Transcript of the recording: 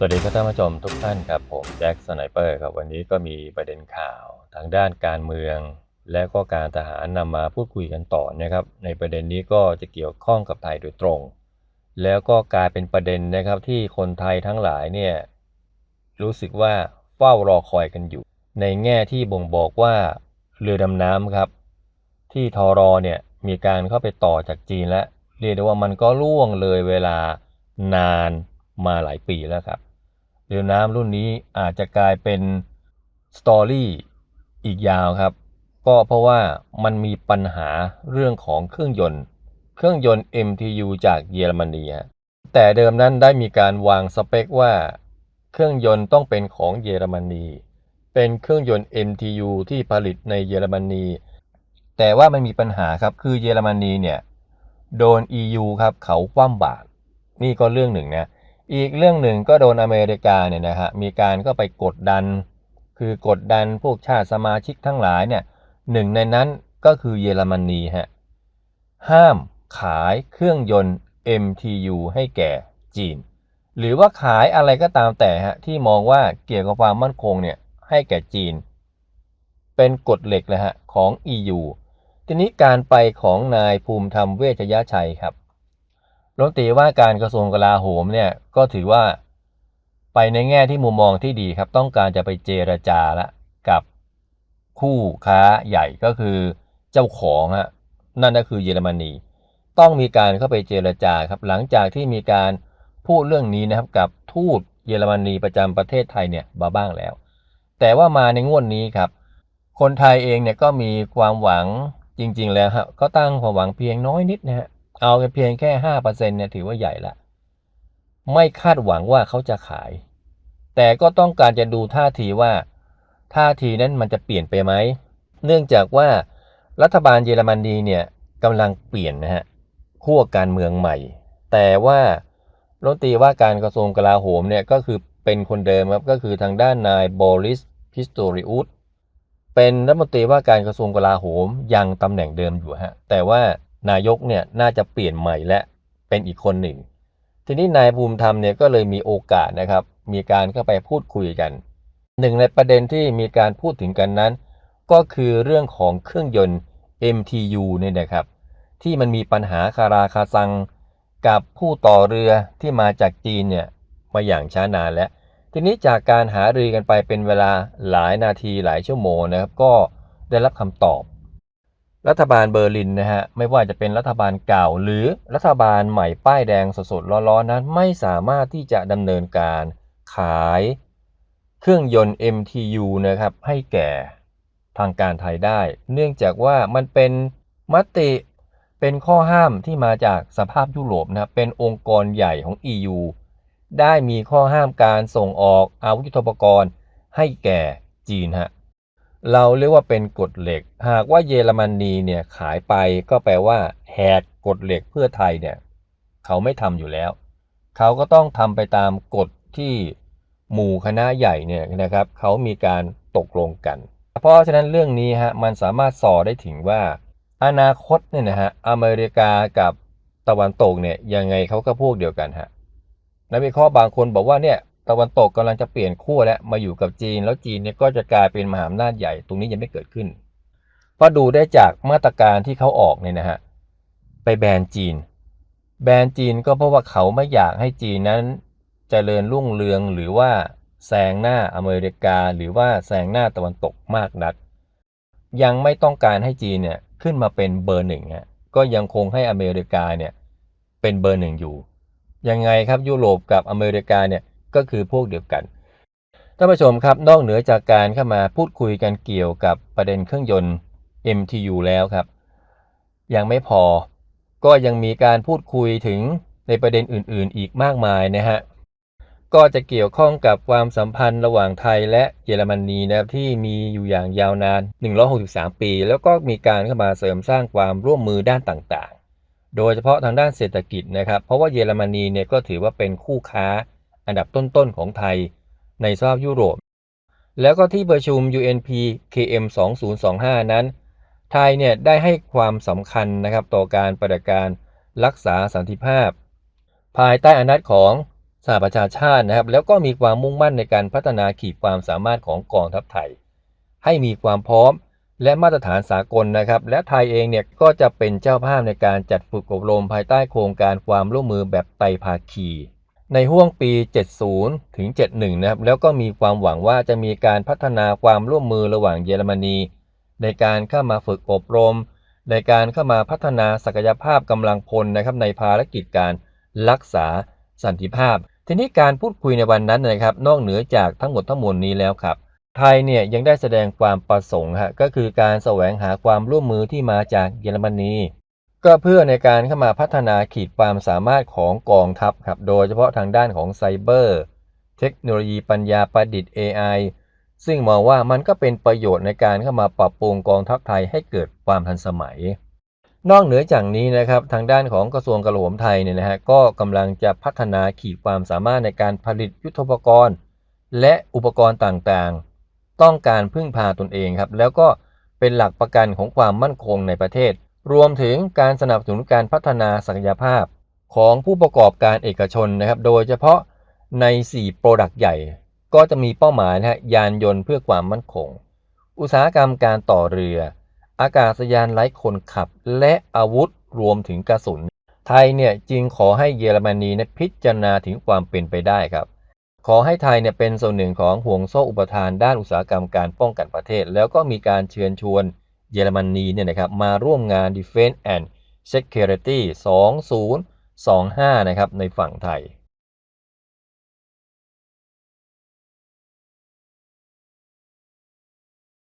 สวัสดีครับท่านผู้ชมทุกท่านครับผมแจ็คสไนเปอร์ครับวันนี้ก็มีประเด็นข่าวทางด้านการเมือง และก็การทหารนำมาพูดคุยกันต่อนะครับ ในประเด็นนี้ก็จะเกี่ยวข้องกับไทยโดยตรง แล้วก็กลายเป็นประเด็นนะครับที่คนไทยทั้งหลายเนี่ยรู้สึกว่าเฝ้ารอคอยกันอยู่ ในแง่ที่บ่งบอกว่าเรือดำน้ำครับ ที่ทอรอเนี่ยมีการเข้าไปต่อจากจีนและเรียกได้ว่ามันก็ล่วงเลยเวลานานมาหลายปีแล้วครับ เรือน้ำรุ่นนี้อาจจะกลายเป็นสตอรี่อีกยาวครับ ก็เพราะว่ามันมีปัญหาเรื่องของเครื่องยนต์ เครื่องยนต์ MTU จากเยอรมนีแต่เดิมนั้นได้มีการวางสเปคว่า เครื่องยนต์ต้องเป็นของเยอรมนี เป็นเครื่องยนต์ MTU ที่ผลิตในเยอรมนี แต่ว่ามันมีปัญหาครับ คือเยอรมนีเนี่ยโดน EU ครับเขาคว่ำบาตรนี่ก็เรื่องหนึ่งนะ อีกเรื่องหนึ่งก็โดนอเมริกาเนี่ยนะฮะมีการก็ไปกดดัน คือกดดันพวกชาติสมาชิกทั้งหลายเนี่ยหนึ่งในนั้นก็คือเยอรมนีฮะห้ามขายเครื่องยนต์ MTU ให้แก่จีน หรือว่าขายอะไรก็ตามแต่ฮะที่มองว่าเกี่ยวกับความมั่นคงเนี่ยให้แก่จีน เป็นกฎเหล็กเลยฮะของ EU ทีนี้การไปของนายภูมิธรรมเวชยชัยครับ รัฐมนตรีว่าการกระทรวงกลาโหมเนี่ยก็ถือว่าไปในแง่ที่มุมมองที่ดีครับ ต้องการจะไปเจรจาละกับคู่ค้าใหญ่ก็คือเจ้าของฮะนั่นก็คือเยอรมนี ต้องมีการเข้าไปเจรจาครับ หลังจากที่มีการพูดเรื่องนี้นะครับกับทูตเยอรมนีประจำประเทศไทยเนี่ยมาบ้างแล้ว แต่ว่ามาในงวดนี้ครับ คนไทยเองเนี่ยก็มีความหวังจริง ๆ แล้วครับก็ตั้งความหวังเพียงน้อยนิดนะฮะ เอาเพียงแค่ห้าเปอร์เซ็นเนี่ยถือว่าใหญ่ละ ไม่คาดหวังว่าเขาจะขาย แต่ก็ต้องการจะดูท่าทีว่า ท่าทีนั้นมันจะเปลี่ยนไปไหม เนื่องจากว่ารัฐบาลเยอรมนีเนี่ยกำลังเปลี่ยนนะฮะขั้วการเมืองใหม่ แต่ว่ารัฐมนตรีว่าการกระทรวงกลาโหมเนี่ยก็คือเป็นคนเดิมครับก็คือทางด้านนายบอริสพิสโตริอุสเป็นรัฐมนตรีว่าการกระทรวงกลาโหมยังตำแหน่งเดิมอยู่ฮะแต่ว่า นายกเนี่ยน่าจะเปลี่ยนใหม่และเป็นอีกคนหนึ่ง ทีนี้นายภูมิธรรมเนี่ยก็เลยมีโอกาสนะครับ มีการเข้าไปพูดคุยกันหนึ่งในประเด็นที่มีการพูดถึงกันนั้น ก็คือเรื่องของเครื่องยนต์ MTU เนี่ยนะครับ ที่มันมีปัญหาคาราคาซัง กับผู้ต่อเรือที่มาจากจีนเนี่ยมาอย่างช้านานแล้วทีนี้จากการหารือกันไปเป็นเวลาหลายนาทีหลายชั่วโมงนะครับ ก็ได้รับคำตอบ รัฐบาลเบอร์ลินนะฮะไม่ว่าจะเป็นรัฐบาลเก่า หรือรัฐบาลใหม่ป้ายแดงสดๆร้อนๆนั้นไม่สามารถที่จะดำเนินการขายเครื่องยนต์ MTU นะครับให้แก่ทางการไทยได้ เนื่องจากว่ามันเป็นมติเป็นข้อห้ามที่มาจากสภาพยุโรปนะครับเป็นองค์กรใหญ่ของ EU ได้มีข้อห้ามการส่งออกอาวุธยุทโธปกรณ์ให้แก่จีนฮะ เราเรียกว่าเป็นกฎเหล็ก หากว่าเยอรมนีเนี่ยขายไปก็แปลว่าแหกกฎเหล็กเพื่อไทยเนี่ยเขาไม่ทำอยู่แล้ว เขาก็ต้องทำไปตามกฎที่หมู่คณะใหญ่เนี่ยนะครับเขามีการตกลงกัน เพราะฉะนั้นเรื่องนี้ฮะมันสามารถส่อได้ถึงว่า อนาคตเนี่ยนะฮะอเมริกากับตะวันตกเนี่ยยังไงเขาก็พวกเดียวกันฮะนักวิเคราะห์บางคนบอกว่าเนี่ย ตะวันตกกำลังจะเปลี่ยนขั้วแล้วมาอยู่กับจีน แล้วจีนเนี่ยก็จะกลายเป็นมหาอำนาจใหญ่ตรงนี้ยังไม่เกิดขึ้นเพราะดูได้จากมาตรการที่เขาออกเนี่ยนะฮะไปแบนจีน แบนจีนก็เพราะว่าเขาไม่อยากให้จีนนั้นจเจริญรุ่งเรืองหรือว่าแซงหน้าอเมริกาหรือว่าแซงหน้าตะวันตกมากนัก ยังไม่ต้องการให้จีนเนี่ยขึ้นมาเป็นเบอร์หนึ่งฮะก็ยังคงให้อเมริกาเนี่ยเป็นเบอร์หนึ่งอยู่ ยังไงครับยุโรปกับอเมริกาเนี่ย ก็คือพวกเดียวกันท่านผู้ชมครับนอกเหนือจากการเข้ามาพูดคุยกันเกี่ยวกับประเด็นเครื่องยนต์ MTU แล้วครับ ยังไม่พอก็ยังมีการพูดคุยถึงในประเด็นอื่นๆ อีกมากมายนะฮะก็จะเกี่ยวข้องกับความสัมพันธ์ระหว่างไทยและเยอรมนีนะครับที่มีอยู่อย่างยาวนาน 163 ปี แล้วก็มีการเข้ามาเสริมสร้างความร่วมมือด้านต่างๆ โดยเฉพาะทางด้านเศรษฐกิจนะครับ เพราะว่าเยอรมนีเนี่ยก็ถือว่าเป็นคู่ค้า อันดับต้นๆของไทย ในสภาพยุโรป แล้วก็ที่ประชุม UNP KM 2025 นั้น ไทยเนี่ยได้ให้ความสำคัญนะครับต่อการปฏิบัติการรักษาสันติภาพ ภายใต้อนาจของสหประชาชาตินะครับ แล้วก็มีความมุ่งมั่นในการพัฒนาขีดความสามารถของกองทัพไทย ให้มีความพร้อมและมาตรฐานสากลนะครับ และไทยเองเนี่ยก็จะเป็นเจ้าภาพในการจัดฝึกอบรมภายใต้โครงการความร่วมมือแบบไตรภาคี ในห่วงปี 70 ถึง 71 นะครับ แล้วก็มีความหวังว่าจะมีการพัฒนาความร่วมมือระหว่างเยอรมนี ในการเข้ามาฝึกอบรม ในการเข้ามาพัฒนาศักยภาพกำลังพลนะครับในภารกิจการรักษาสันติภาพ ทีนี้การพูดคุยในวันนั้นนะครับ นอกเหนือจากทั้งหมดทั้งมวลนี้แล้วครับ ไทยเนี่ยยังได้แสดงความประสงค์ฮะก็คือการแสวงหาความร่วมมือที่มาจากเยอรมนี ก็เพื่อในการเข้ามาพัฒนาขีดความสามารถของกองทัพครับ โดยเฉพาะทางด้านของไซเบอร์ เทคโนโลยีปัญญาประดิษฐ์ AI ซึ่งมองว่ามันก็เป็นประโยชน์ในการเข้ามาปรับปรุงกองทัพไทยให้เกิดความทันสมัย นอกเหนือจากนี้นะครับทางด้านของกระทรวงกลาโหมไทยเนี่ยนะฮะก็กำลังจะพัฒนาขีดความสามารถในการผลิตยุทโธปกรณ์ และอุปกรณ์ต่างๆ ต้องการพึ่งพาตนเองครับแล้วก็เป็นหลักประกันของความมั่นคงในประเทศ รวมถึงการสนับสนุนการพัฒนาศักยภาพของผู้ประกอบการเอกชนนะครับ โดยเฉพาะใน 4 โปรดักต์ใหญ่ ก็จะมีเป้าหมายนะฮะยานยนต์เพื่อความมั่นคง อุตสาหกรรมการต่อเรือ อากาศยานไร้คนขับ และอาวุธรวมถึงกระสุน ไทยเนี่ยจึงขอให้เยอรมนีเนี่ยพิจารณาถึงความเป็นไปได้ครับ ขอให้ไทยเนี่ยเป็นส่วนหนึ่งของห่วงโซ่อุปทานด้านอุตสาหกรรมการป้องกันประเทศ แล้วก็มีการเชิญชวน เยอรมนีเนี่ยนะครับมาร่วมงาน Defense and Security 2025 นะครับในฝั่งไทย